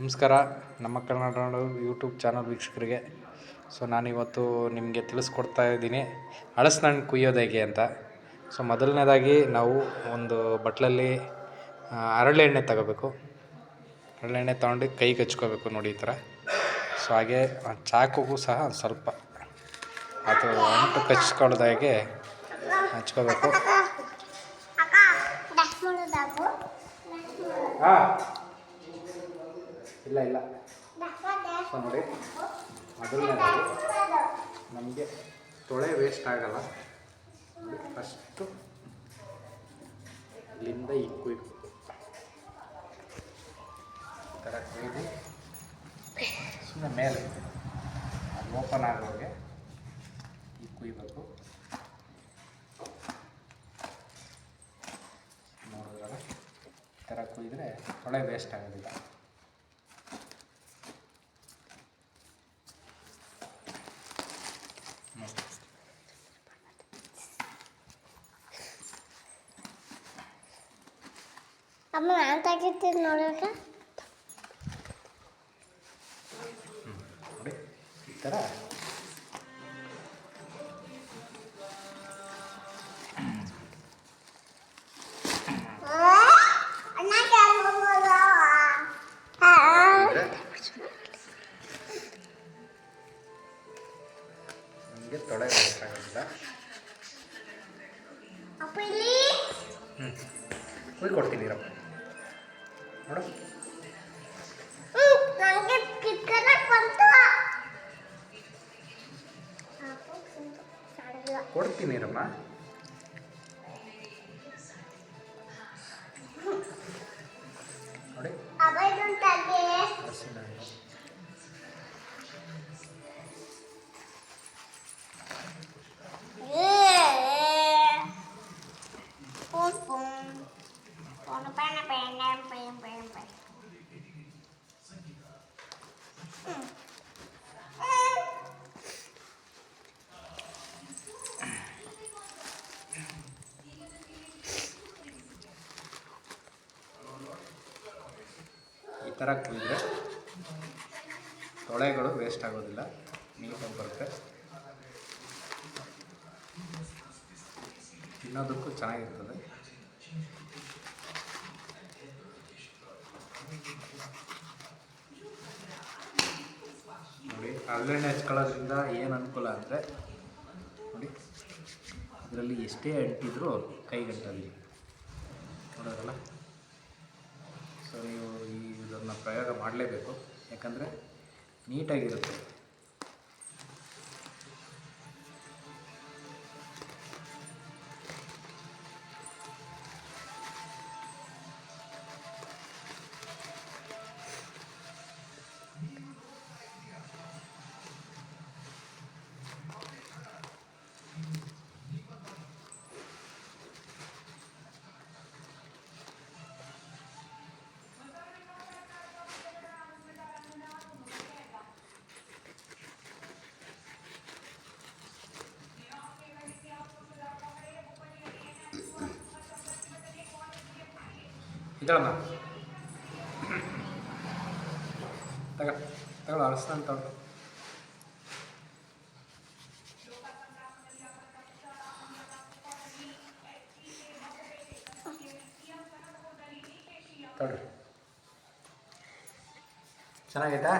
ನಮಸ್ಕಾರ. ನಮ್ಮ Kannada YouTube channel ವೀಕ್ಷಕರಿಗೆ. ಸೊ ನಾನಿವತ್ತು ನಿಮಗೆ ತಿಳಿಸ್ಕೊಡ್ತಾ ಇದ್ದೀನಿ. ಹಣ್ಣು ಕುಯ್ಯೋದು ಹೇಗೆ ಅಂತ. ಸೊ ಮೊದಲನೇದಾಗಿ ನಾವು ಒಂದು ಬಟ್ಲಲ್ಲಿ ಹರಳೆಣ್ಣೆ ತಗೋಬೇಕು. ಹರಳೆಣ್ಣೆ ತೊಗೊಂಡು ಕೈ ಹಚ್ಕೋಬೇಕು ನೋಡಿ ಈ ಥರ. ಸೊ ಹಾಗೆ ಚಾಕುಗೂ ಸಹ ಸ್ವಲ್ಪ. ಅದು ಅಂಟು ಕಚ್ಕೊಳ್ಳೋದಾಗೆ ಹಚ್ಕೋಬೇಕು. ಹಾಂ. ಇಲ್ಲ ಇಲ್ಲ. ನೋಡಿ. ಅದನ್ನ ನಮಗೆ ತೊಳೆ ವೇಸ್ಟ್ ಆಗಲ್ಲ. ಫಸ್ಟು ಇಲ್ಲಿಂದ ಇಕ್ಕು ಇಕ್ಕು ಈ ಥರ ಕೊಯ್ದು ಸುಮ್ಮನೆ ಮೇಲೆ ಅದು ಓಪನ್ ಆಗೋರಿಗೆ ಈ ಕುಯ್ಬೇಕು. ನೋಡಿದ್ರಲ್ಲ? ಈ ಥರ ಕುಯ್ದರೆ ತೊಳೆ ವೇಸ್ಟ್ ಆಗೋದಿಲ್ಲ. ಅಮ್ಮ ನಾನು ತೆಗಿತೀನಿ ನೋಡೋಕ ನೋಡಿ ಈ ಥರ ಹ್ಞೂ ಕೊಡ್ತೀನಿ ಇರಪ್ಪ. ಕೊಡ್ತೀನಿ ಇರಮ್ಮ. ಈ ಥರ ಕುಯ್ದರೆ ತೊಳೆಗಳು ವೇಸ್ಟ್ ಆಗೋದಿಲ್ಲ ನೀಟಾಗಿ ಬರುತ್ತೆ. ತಿನ್ನೋದಕ್ಕೂ ಚೆನ್ನಾಗಿರ್ತದೆ ನೋಡಿ ಹರಳೆಣ್ಣೆ ಹಚ್ಕೊಳ್ಳೋದ್ರಿಂದ ಏನು ಅನುಕೂಲ ಅಂದರೆ, ನೋಡಿ, ಅದರಲ್ಲಿ ಎಷ್ಟೇ ಅಂಟಿದ್ರೂ ಕೈಗಂಟಲ್ಲಿ ನೋಡೋದಲ್ಲ? ಸೊ ನೀವು ಈ ಇದನ್ನು ಪ್ರಯೋಗ ಮಾಡಲೇಬೇಕು. ಯಾಕಂದರೆ ನೀಟಾಗಿರುತ್ತೆ. ಇದಳಮ್ಮ ತಗ ತಗೊಳ್ಳು ತಗೊಳ್ಳು. ತಗೊಳ್ರಿ ಚೆನ್ನಾಗೈತಾ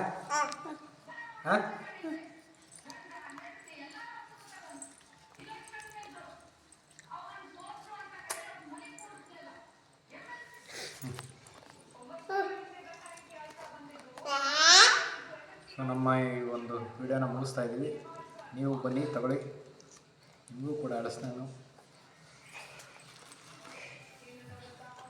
ಹಾಂ ಸೊ ನಮ್ಮ ಈ ಒಂದು ವಿಡಿಯೋನ ಮುಗಿಸ್ತಾ ಇದ್ದೀವಿ. ನೀವು ಬನ್ನಿ ತಗೊಳ್ಳಿ. ನಿಮಗೂ ಕೂಡ ಅಳಿಸ್ತಾನು